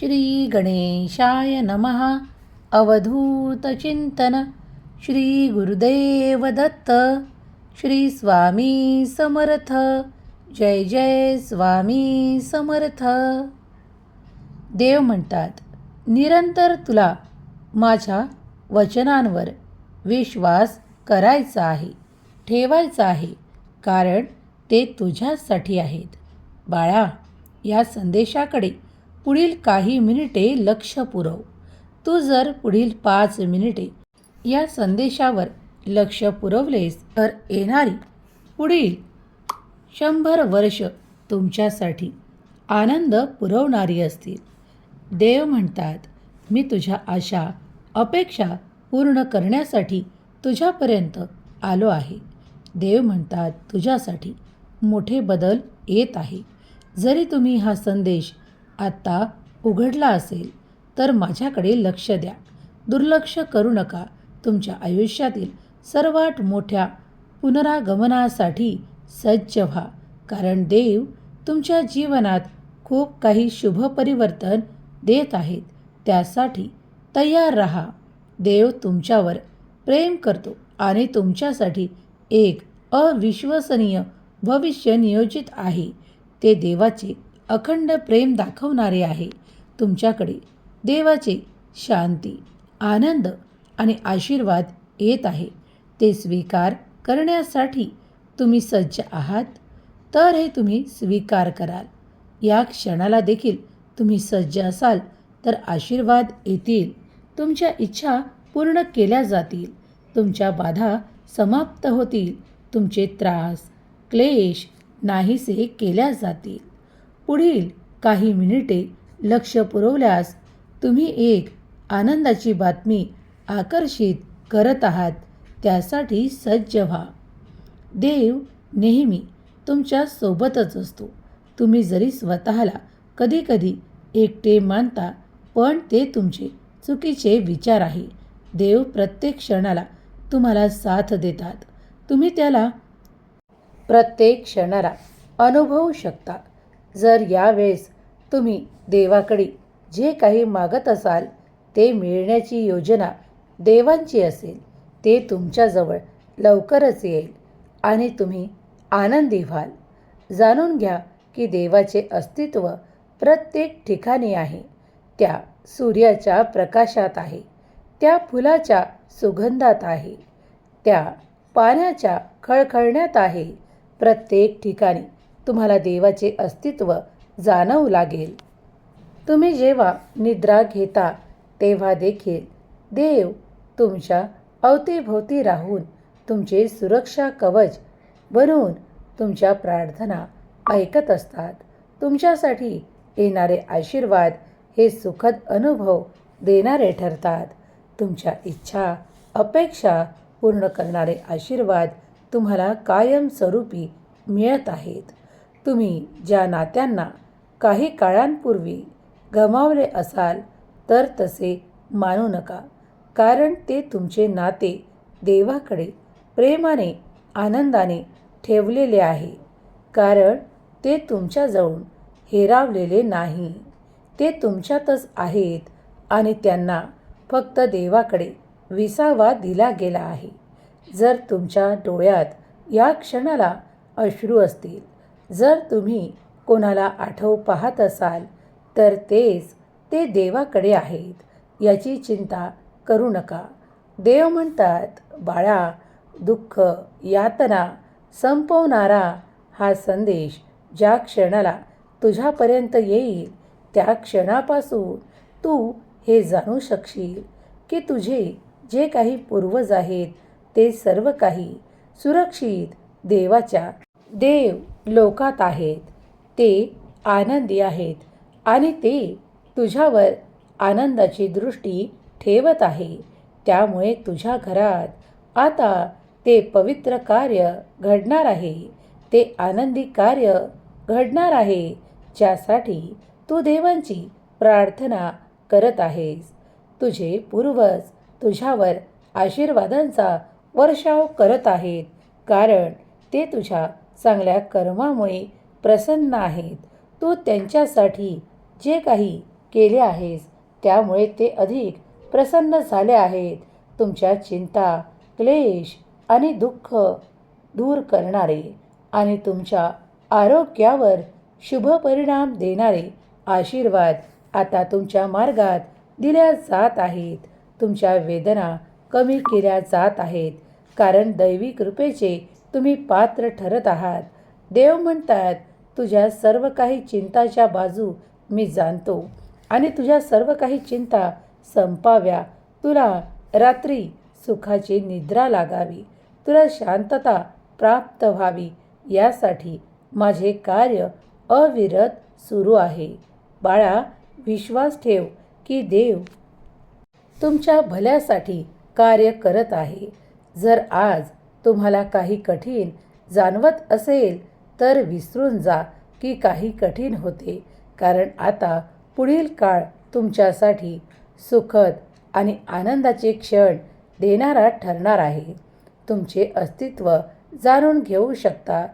श्री गणेशाय नमः अवधूतचिंतन श्री गुरुदेव दत्त. श्री स्वामी समर्थ. जय जय स्वामी समर्थ. देव म्हणतात निरंतर तुला माझ्या वचनांवर विश्वास करायचा आहे ठेवायचा आहे कारण ते तुझ्यासाठी आहेत. बाळा या संदेशाकडे पुढील काही मिनिटे लक्ष पुरव. तू जर पुढील पाच मिनिटे या संदेशावर लक्ष पुरवलेस तर येणारी पुढील शंभर वर्ष तुमच्यासाठी आनंद पुरवणारी असतील. देव म्हणतात मी तुझ्या आशा अपेक्षा पूर्ण करण्यासाठी तुझ्यापर्यंत आलो आहे. देव म्हणतात तुझ्यासाठी मोठे बदल येत आहे. जरी तुम्ही हा संदेश आत्ता उघडला असेल तर माझ्याकडे लक्ष द्या. दुर्लक्ष करू नका. तुमच्या आयुष्यातील सर्वात मोठ्या पुनरागमनासाठी सज्ज व्हा. कारण देव तुमच्या जीवनात खूप काही शुभ परिवर्तन देत आहेत. त्यासाठी तयार रहा. देव तुमच्यावर प्रेम करतो आणि तुमच्यासाठी एक अविश्वसनीय भविष्य नियोजित आहे. ते देवाचे अखंड प्रेम दाखवणारे आहे. तुमच्याकडे देवाचे शांती आनंद आणि आशीर्वाद येत आहे. ते स्वीकार करण्यासाठी तुम्ही सज्ज आहात. तर हे तुम्ही स्वीकार कराल. या क्षणाला देखील तुम्ही सज्ज असाल तर आशीर्वाद येतील. तुमच्या इच्छा पूर्ण केल्या जातील. तुमच्या बाधा समाप्त होतील. तुमचे त्रास क्लेश नाहीसे केल्या जातील. पुढील काही मिनिटे लक्ष पुरवल्यास तुम्ही एक आनंदाची बातमी आकर्षित करत आहात त्यासाठी सज्ज व्हा. देव नेहमी तुमच्या सोबतच असतो. तुम्ही जरी स्वतःला कधीकधी एकटे मानता पण ते तुमचे चुकीचे विचार आहे. देव प्रत्येक क्षणाला तुम्हाला साथ देतात. तुम्ही त्याला प्रत्येक क्षणाला अनुभवू शकता. जर यावेळेस तुम्ही देवाकडे जे काही मागत असाल ते मिळण्याची योजना देवांची असेल ते तुमच्याजवळ लवकरच येईल आणि तुम्ही आनंदी व्हाल. जाणून घ्या की देवाचे अस्तित्व प्रत्येक ठिकाणी आहे. त्या सूर्याच्या प्रकाशात आहे. त्या फुलाच्या सुगंधात आहे. त्या पाण्याच्या खळखळण्यात आहे. प्रत्येक ठिकाणी तुम्हाला देवाचे अस्तित्व जाणवू लागेल. तुम्ही जेव्हा निद्रा घेता तेव्हा देखील देव तुमच्या अवतीभोवती राहून तुमचे सुरक्षा कवच बनवून तुमच्या प्रार्थना ऐकत असतात. तुमच्यासाठी येणारे आशीर्वाद हे सुखद अनुभव देणारे ठरतात. तुमच्या इच्छा अपेक्षा पूर्ण करणारे आशीर्वाद तुम्हाला कायमस्वरूपी मिळत आहेत. तुम्ही ज्या नात्यांना काही काळांपूर्वी गमावले असाल तर तसे मानू नका कारण ते तुमचे नाते देवाकडे प्रेमाने आनंदाने ठेवलेले आहे. कारण ते तुमच्याजवळून हेरावलेले नाही. ते तुमच्यातच आहेत आणि त्यांना फक्त देवाकडे विसावा दिला गेला आहे. जर तुमच्या डोळ्यात या क्षणाला अश्रू असतील जर तुम्ही कोणाला आठव पाहत असाल तर तेच ते देवाकडे आहेत. याची चिंता करू नका. देव म्हणतात बाळा दुःख यातना संपवणारा हा संदेश ज्या क्षणाला तुझ्यापर्यंत येईल त्या क्षणापासून तू हे जाणू शकशील की तुझे जे काही पूर्वज आहेत ते सर्व काही सुरक्षित देवाच्या देव लोकात आहेत ते आनंदी आहेत आणि ते तुझ्यावर आनंदाची दृष्टी ठेवत आहे. त्यामुळे तुझ्या घरात आता ते पवित्र कार्य घडणार आहे. ते आनंदी कार्य घडणार आहे ज्यासाठी तू देवांची प्रार्थना करत आहेस. तुझे पूर्वज तुझ्यावर आशीर्वादांचा वर्षाव करत आहेत कारण ते तुझ्या चांगल्या कर्मामुळे प्रसन्न आहेत. तू त्यांच्यासाठी जे काही केले आहेस त्यामुळे ते अधिक प्रसन्न झाले आहेत. तुमच्या चिंता क्लेश आणि दुःख दूर करणारे आणि तुमच्या आरोग्यावर शुभ परिणाम देणारे आशीर्वाद आता तुमच्या मार्गात दिल्या जात आहेत. तुमच्या वेदना कमी केल्या जात आहेत. कारण दैवी कृपेचे तुम्ही पात्र ठरत आहात. देव म्हणतात तुझ्या सर्व काही चिंताच्या बाजू मी जाणतो आणि तुझ्या सर्व काही चिंता संपाव्या. तुला रात्री सुखाची निद्रा लागावी. तुला शांतता प्राप्त व्हावी. यासाठी माझे कार्य अविरत सुरू आहे. बाळा विश्वास ठेव की देव तुमच्या भल्यासाठी कार्य करत आहे. जर आज तुम्हाला काही कठीण जाणवत असेल तर विसरून जा की काही कठीण होते. कारण आता पुढील काळ तुमच्यासाठी सुखद आणि आनंदाचे क्षण देणारा ठरणार आहे. तुमचे अस्तित्व जाणून घेऊ शकता.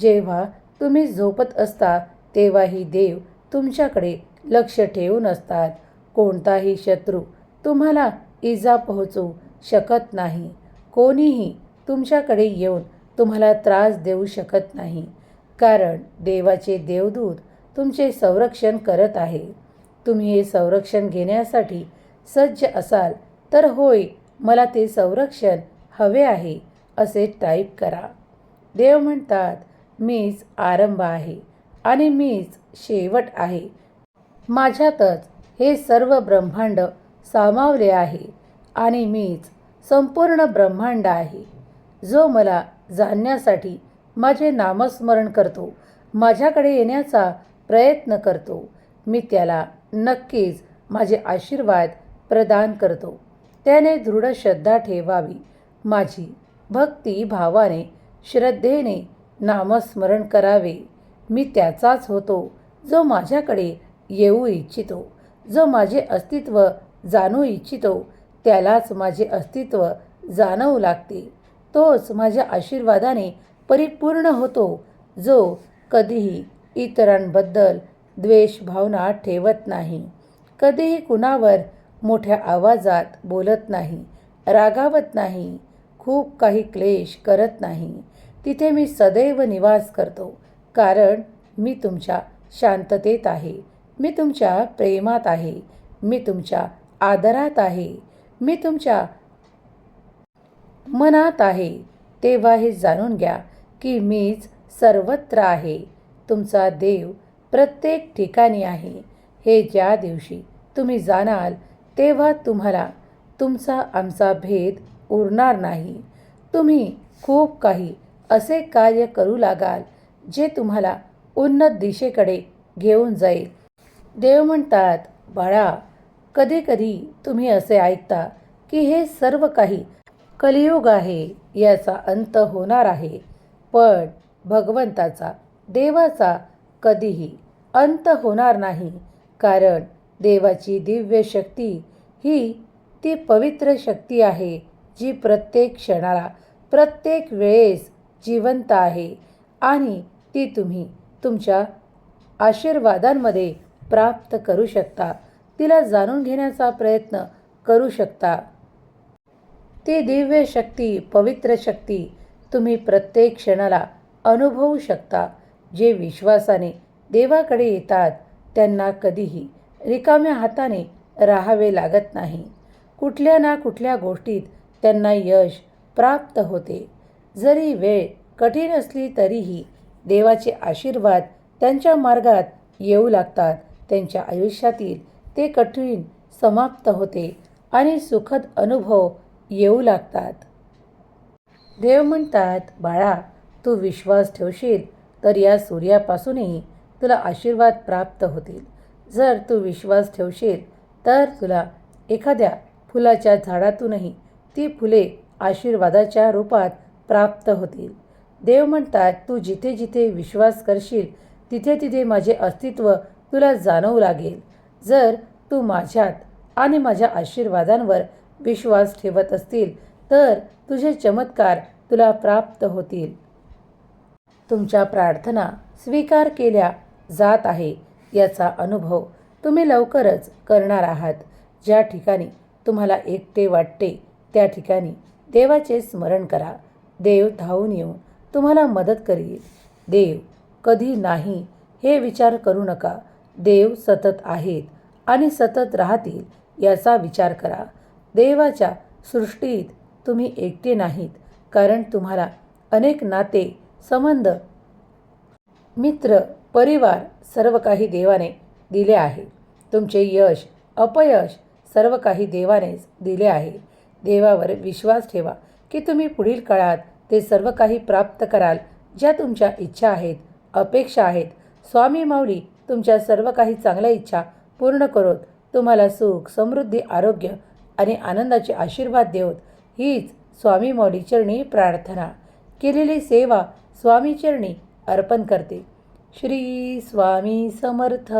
जेव्हा तुम्ही झोपत असता तेव्हाही देव तुमच्याकडे लक्ष ठेवून असतात. कोणताही शत्रू तुम्हाला इजा पोहोचू शकत नाही. कोणीही तुमच्याकडे येऊन तुम्हाला त्रास देऊ शकत नाही. कारण देवाचे देवदूत तुमचे संरक्षण करत आहे. तुम्ही हे संरक्षण घेण्यासाठी सज्ज असाल तर होय मला ते संरक्षण हवे आहे असे टाईप करा. देव म्हणतात मीच आरंभ आहे आणि मीच शेवट आहे. माझ्यातच हे सर्व ब्रह्मांड सामावले आहे आणि मीच संपूर्ण ब्रह्मांड आहे. जो मला जाणण्यासाठी माझे नामस्मरण करतो माझ्याकडे येण्याचा प्रयत्न करतो मी त्याला नक्कीच माझे आशीर्वाद प्रदान करतो. त्याने दृढ श्रद्धा ठेवावी. माझी भक्ती भावाने श्रद्धेने नामस्मरण करावे. मी त्याचाच होतो जो माझ्याकडे येऊ इच्छितो जो माझे अस्तित्व जाणू इच्छितो त्यालाच माझे अस्तित्व जाणवू लागते. तोच माझ्या आशीर्वादाने परिपूर्ण होतो जो कधीही इतरांबद्दल द्वेष भावना ठेवत नाही. कधीही कुणावर मोठ्या आवाजात बोलत नाही रागावत नाही खूप काही क्लेश करत नाही. तिथे मी सदैव निवास करतो कारण मी तुमच्या शांततेत आहे. मी तुमच्या प्रेमात आहे. मी तुमच्या आदरात आहे. मी तुमच्या मनात आहे तेव्हा हे जाणून घ्या की मीच सर्वत्र आहे. तुमचा देव प्रत्येक ठिकाणी आहे. हे ज्या दिवशी तुम्ही जाणाल तेव्हा तुम्हाला तुमचा आमचा भेद उरणार नाही. तुम्ही खूप काही असे कार्य करू लागाल जे तुम्हाला उन्नत दिशेकडे घेऊन जाईल. देव म्हणतात बाळा कधीकधी तुम्ही असे ऐकता की हे सर्व काही कलियुग आहे याचा अंत होणार आहे. पण भगवंताचा देवाचा कधीही अंत होणार नाही कारण देवाची दिव्य शक्ती ही ती पवित्र शक्ती आहे जी प्रत्येक क्षणाला प्रत्येक वेळेस जिवंत आहे. आणि ती तुम्ही तुमच्या आशीर्वादांमध्ये प्राप्त करू शकता. तिला जाणून घेण्याचा प्रयत्न करू शकता. ती दिव्य शक्ती पवित्र शक्ती तुम्ही प्रत्येक क्षणाला अनुभवू शकता. जे विश्वासाने देवाकडे येतात त्यांना कधीही रिकाम्या हाताने राहावे लागत नाही. कुठल्या ना कुठल्या गोष्टीत त्यांना यश प्राप्त होते. जरी वेळ कठीण असली तरीही देवाचे आशीर्वाद त्यांच्या मार्गात येऊ लागतात. त्यांच्या आयुष्यातील ते कठीण समाप्त होते आणि सुखद अनुभव येऊ लागतात. देव म्हणतात बाळा तू विश्वास ठेवशील तर या सूर्यापासूनही तुला आशीर्वाद प्राप्त होतील. जर तू विश्वास ठेवशील तर तुला एखाद्या फुलाच्या झाडातूनही ती फुले आशीर्वादाच्या रूपात प्राप्त होतील. देव म्हणतात तू जिथे जिथे विश्वास करशील तिथे तिथे माझे अस्तित्व तुला जाणवू लागेल. जर तू माझ्यात आणि माझ्या आशीर्वादांवर विश्वास ठेवत असतील तर तुझे चमत्कार तुला प्राप्त होतील. तुमच्या प्रार्थना स्वीकार केल्या जात आहे याचा अनुभव तुम्ही लवकरच करणार आहात. ज्या ठिकाणी तुम्हाला एकटे वाटते त्या ठिकाणी देवाचे स्मरण करा. देव धावून येऊन तुम्हाला मदत करील. देव कधी नाही हे विचार करू नका. देव सतत आहेत आणि सतत राहतील याचा विचार करा. देवाच्या सृष्टीत तुम्ही एकटे नाहीत. कारण तुम्हाला अनेक नाते संबंध मित्र परिवार सर्व काही देवाने दिले आहे. तुमचे यश अपयश सर्व काही देवानेच दिले आहे. देवावर विश्वास ठेवा की तुम्ही पुढील काळात ते सर्व काही प्राप्त कराल. ज्या तुमच्या इच्छा आहेत अपेक्षा आहेत स्वामी माऊली तुमच्या सर्व काही चांगल्या इच्छा पूर्ण करोत. तुम्हाला सुख समृद्धी आरोग्य आणि आनंदाचे आशीर्वाद देवत हीच स्वामी मौलीचरणी प्रार्थना. केलेली सेवा स्वामीचरणी अर्पण करते. श्री स्वामी समर्थ.